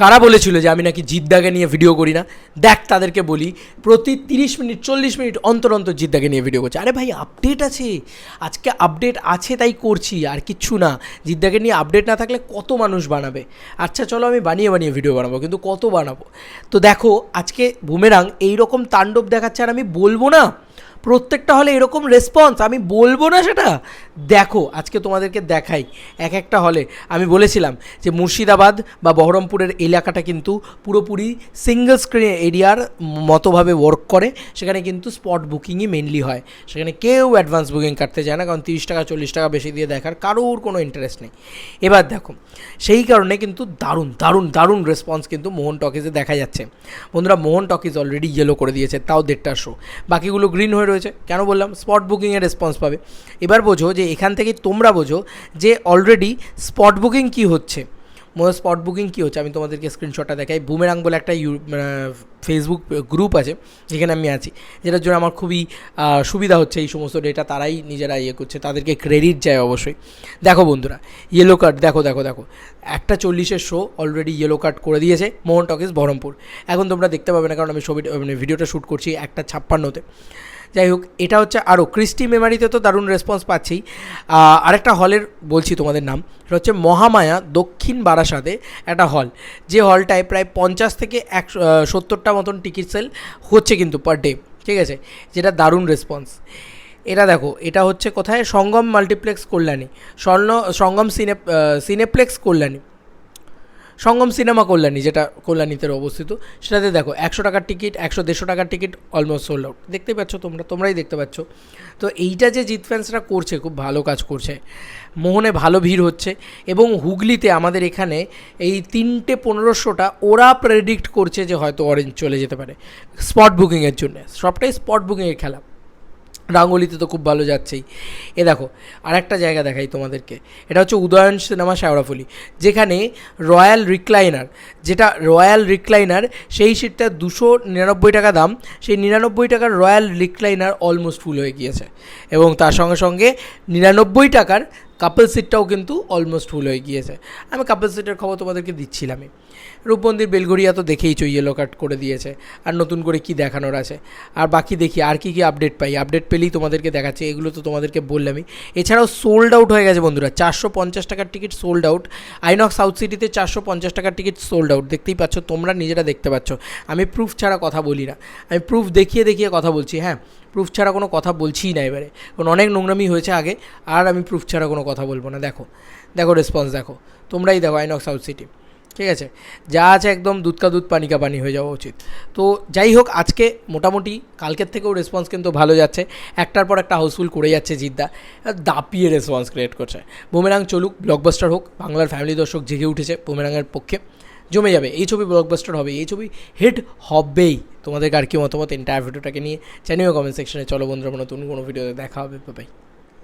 কারা বলেছিল যে আমি নাকি জিদ্দাকে নিয়ে ভিডিও করি না? দেখ তাদেরকে বলি, প্রতি তিরিশ মিনিট, চল্লিশ মিনিট অন্তর অন্তর জিদ্দাকে নিয়ে ভিডিও করছি। আরে ভাই আপডেট আছে। আজকে আপডেট আছে তাই করছি, আর কিচ্ছু না। জিদ্দাকে নিয়ে আপডেট না থাকলে কত মানুষ বানাবে? আচ্ছা চলো আমি বানিয়ে বানিয়ে ভিডিও বানাবো, কিন্তু কত বানাবো? তো দেখো, আজকে বুমেরাং এইরকম তাণ্ডব দেখাচ্ছে, আর আমি বলব না। প্রত্যেকটা হলে এরকম রেসপন্স আমি বলব না সেটা? দেখো, আজকে তোমাদেরকে দেখাই এক একটা হলে। আমি বলেছিলাম যে মুর্শিদাবাদ বা বহরমপুরের এলাকাটা কিন্তু পুরোপুরি সিঙ্গেল স্ক্রিন এরিয়ার মতোভাবে ওয়ার্ক করে। সেখানে কিন্তু স্পট বুকিংই মেনলি হয়। সেখানে কেউ অ্যাডভান্স বুকিং কাটতে যায় না, কারণ তিরিশ টাকা, চল্লিশ টাকা বেশি দিয়ে দেখার কারোর কোনো ইন্টারেস্ট নেই। এবার দেখো, সেই কারণে কিন্তু দারুণ দারুণ দারুণ রেসপন্স কিন্তু মোহন টকিজে দেখা যাচ্ছে। বন্ধুরা, মোহন টকিজ অলরেডি ইয়েলো করে দিয়েছে, তাও দেড়টা শো বাকিগুলো গ্রিন হয়ে রয়েছে। কেন বললাম? স্পট বুকিংয়ের রেসপন্স পাবে। এবার বোঝো যে এখান থেকে তোমরা বোঝো যে অলরেডি স্পট বুকিং কী হচ্ছে। মোর স্পট বুকিং কী হচ্ছে? আমি তোমাদেরকে স্ক্রিনশটটা দেখাই। বুমেরাং বলে একটা ইউ ফেসবুক গ্রুপ আছে, যেখানে আমি আছি। যেটার জন্য আমার খুবই সুবিধা হচ্ছে এই সমস্ত ডেটা তারাই নিজেরা ইয়ে করছে। তাদেরকে ক্রেডিট যায় অবশ্যই। দেখো বন্ধুরা ইয়েলো কার্ড দেখো দেখো দেখো। একটা চল্লিশের শো অলরেডি ইয়েলো কার্ড করে দিয়েছে মোহন টকিস বহরমপুর। এখন তোমরা দেখতে পাবে না, কারণ আমি ছবিটা মানে ভিডিওটা শ্যুট করছি একটা ছাপ্পান্নতে। যাই হোক, এটা হচ্ছে আরও ক্রিস্টি মেমারিতে তো দারুণ রেসপন্স পাচ্ছি আরেকটা হলের বলছি তোমাদের নাম। সেটা হচ্ছে মহামায়া দক্ষিণ বারাসাতে একটা হল যে হলটায় প্রায় পঞ্চাশ থেকে একশো সত্তরটা মতন টিকিট সেল হচ্ছে কিন্তু পার ডে ঠিক আছে? যেটা দারুণ রেসপন্স এটা দেখো, এটা হচ্ছে কোথায়? সঙ্গম মাল্টিপ্লেক্স কল্যাণী। স্বর্ণ, সঙ্গম সিনে সিনেপ্লেক্স কল্যাণী। সঙ্গম সিনেমা কল্যাণী, যেটা কল্যাণীতে অবস্থিত, সেটাতে দেখো, একশো টাকার টিকিট, একশো দেড়শো টাকার টিকিট অলমোস্ট সোল্ড আউট দেখতে পাচ্ছ তোমরা, তোমরাই দেখতে পাচ্ছ। তো এইটা যে জিত ফ্যান্সরা করছে, খুব ভালো কাজ করছে। মোহনে ভালো ভিড় হচ্ছে, এবং হুগলিতে আমাদের এখানে এই তিনটে পনেরোশোটা ওরা প্রেডিক্ট করছে যে হয়তো অরেঞ্জ চলে যেতে পারে। স্পট বুকিংয়ের জন্য। সবটাই স্পট বুকিংয়ের খেলা। রাঙ্গলিতে তো খুব ভালো যাচ্ছেই। এ দেখো, আরেকটা জায়গা দেখাই তোমাদেরকে। এটা হচ্ছে উদয়ন সিনেমা শেওড়াফুলি যেখানে রয়্যাল রিক্লাইনার, যেটা রয়্যাল রিক্লাইনার, সেই সিটটা দুশো নিরানব্বই টাকা দাম, সেই নিরানব্বই টাকার রয়্যাল রিক্লাইনার অলমোস্ট ফুল হয়ে গিয়েছে। এবং তার সঙ্গে সঙ্গে নিরানব্বই টাকার কাপল সিটটাও কিন্তু অলমোস্ট ফুল হয়ে গিয়েছে। আমি কাপল সিটের খবর তোমাদেরকে দিচ্ছিলামই। রূপমন্দির বেলগড়িয়া তো দেখেই দেখেইছো ইয়েলো কাট করে দিয়েছে। আর নতুন করে কি দেখানোর আছে? আর বাকি দেখি, আর কি কি আপডেট পাই? আপডেট পেলেই তোমাদেরকে দেখাচ্ছে, এগুলো তো তোমাদেরকে বললামই। এছাড়াও সোল্ড আউট হয়ে গেছে বন্ধুরা, চারশো পঞ্চাশ টাকার ticket sold out INOX south সিটিতে চারশো পঞ্চাশ টাকার টিকিট সোল্ড আউট দেখতেই পাচ্ছ, তোমরা নিজেরা দেখতে পাচ্ছ। আমি প্রুফ ছাড়া কথা বলি না। আমি প্রুফ দেখিয়ে দেখিয়ে কথা বলছি হ্যাঁ? প্রুফ ছাড়া কোনো কথা বলছিই না এবারে। কারণ অনেক নোংরামি হয়েছে আগে, আর আমি প্রুফ ছাড়া কোনো কথা বলব না। দেখো দেখো রেসপন্স দেখো। তোমরাই দেখো আইনক সাউথ সিটি ঠিক আছে? যা আছে একদম দুধকা দুধ, পানি কা পানি হয়ে যাওয়া উচিত। তো যাই হোক, আজকে মোটামুটি কালকের থেকেও রেসপন্স কিন্তু ভালো যাচ্ছে। একটার পর একটা হাউসফুল করে যাচ্ছে জিদ্দা। দাপিয়ে রেসপন্স ক্রিয়েট করছে। বুমেরাং চলুক ব্লকবাস্টার হোক, বাংলার ফ্যামিলি দর্শক জেগে উঠেছে বুমেরাংয়ের পক্ষে। জমে যাবে। এই ছবি ব্লকবাস্টার হবে, এই ছবি হিট হবেই। তোমাদের আর কি মতামত এন্টায়ার ভিডিওটাকে নিয়ে জানিও কমেন্ট সেকশনে চলো বন্ধুরা নতুন কোনো ভিডিওতে দেখা হবে। বাই